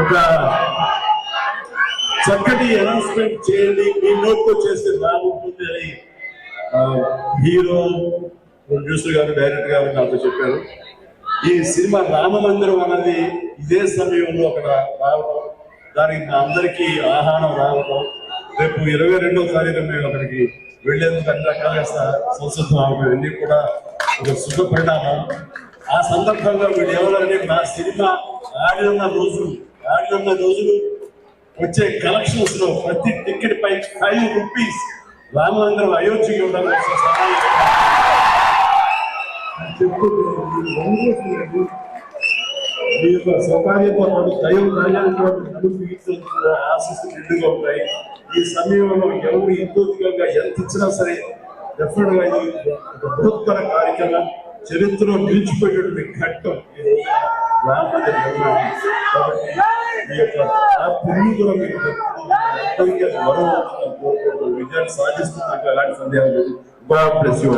ఒక చక్కటి అనౌన్స్మెంట్ చేయండి. మీ నోట్తో చేస్తే బాగుంటుంది అని హీరో ప్రొడ్యూసర్ గారు డైరెక్టర్ గారు నాతో చెప్పారు. ఈ సినిమా రామ మందిరం అన్నది ఇదే సమయంలో అక్కడ రావడం దానికి మా అందరికీ ఆహ్వానం రావడం రేపు ఇరవై రెండవ తారీఖు మేము అక్కడికి వెళ్ళేందుకు అన్ని రకాలుగా సంసిద్ధం ఇవన్నీ కూడా ఒక శుభ పరిణామం. ఆ సందర్భంగా వీళ్ళు ఎవరంటే నా సినిమా ఆడిన రోజు రానున్న రోజులు వచ్చే కలెక్షన్స్లో ప్రతి టికెట్ పై ఫైవ్ రూపీస్ రామమందిరం అయోధ్యకి ఇవ్వడానికి మీ యొక్క సౌకర్యంతో పాటు దైవ కార్యాలతో నడుపు నిండుగా ఉంటాయి. ఈ సమయంలో ఎవరు ఇంకోగా ఎంత ఇచ్చినా సరే డెఫినెట్గా ఇది ఒక బృహత్తర కార్యక్రమం చరిత్రలో నిలిచిపోయేటువంటి ఘట్టం ఈ థియేటర్ ఆ పుణ్యం కూడా మీరు మొత్తంగా మరో విజయాన్ని సాధిస్తున్నట్టు ఎలాంటి సందేహం లేదు గాడ్ బ్లెస్ యూ